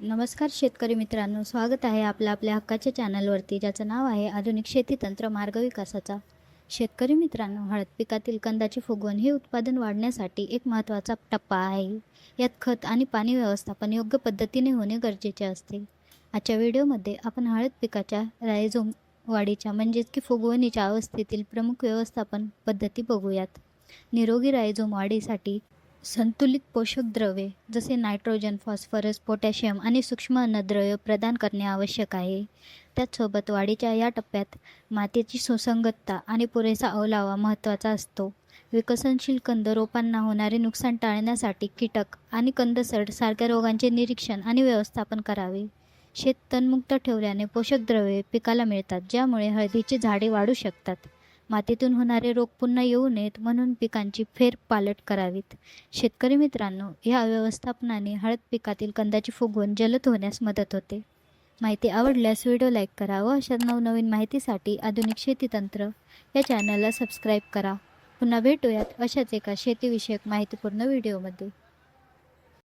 नमस्कार शेतकरी मित्रांनो स्वागत आहे आपलं आपल्या हक्काच्या चॅनलवरती ज्याचं नाव आहे आधुनिक शेती तंत्र मार्ग विकासाचा. शेतकरी मित्रांनो हळद पिकातील कंदाची फुगवण हे उत्पादन वाढण्यासाठी एक महत्त्वाचा टप्पा आहे. यात खत आणि पाणी व्यवस्थापन योग्य पद्धतीने होणे गरजेचे असते. आजच्या व्हिडिओमध्ये आपण हळद पिकाच्या रायझोम वाढीच्या म्हणजेच की फुगवणीच्या अवस्थेतील प्रमुख व्यवस्थापन पद्धती बघूयात. निरोगी रायझोम वाढीसाठी संतुलित पोषक द्रव्ये जसे नायट्रोजन फॉस्फरस पोटॅशियम आणि सूक्ष्म अन्नद्रव्य प्रदान करणे आवश्यक आहे. त्याचसोबत वाढीच्या या टप्प्यात मातीची सुसंगतता आणि पुरेसा ओलावा महत्त्वाचा असतो. विकसनशील कंद रोपांना होणारे नुकसान टाळण्यासाठी कीटक आणि कंदसड सारख्या रोगांचे निरीक्षण आणि व्यवस्थापन करावे. शेत तणमुक्त ठेवल्याने पोषक द्रव्ये पिकाला मिळतात ज्यामुळे हळदीची झाडे वाढू शकतात. मातीतून होणारे रोग पुन्हा येऊ नयेत म्हणून पिकांची फेरपालट करावीत. शेतकरी मित्रांनो या व्यवस्थापनाने हळद पिकातील कंदाची फुगवण जलद होण्यास मदत होते. माहिती आवडल्यास व्हिडिओ लाईक करा व अशा नवनवीन माहितीसाठी आधुनिक शेतीतंत्र या चॅनलला सबस्क्राईब करा. पुन्हा भेटूयात अशाच एका शेतीविषयक माहितीपूर्ण व्हिडिओमध्ये.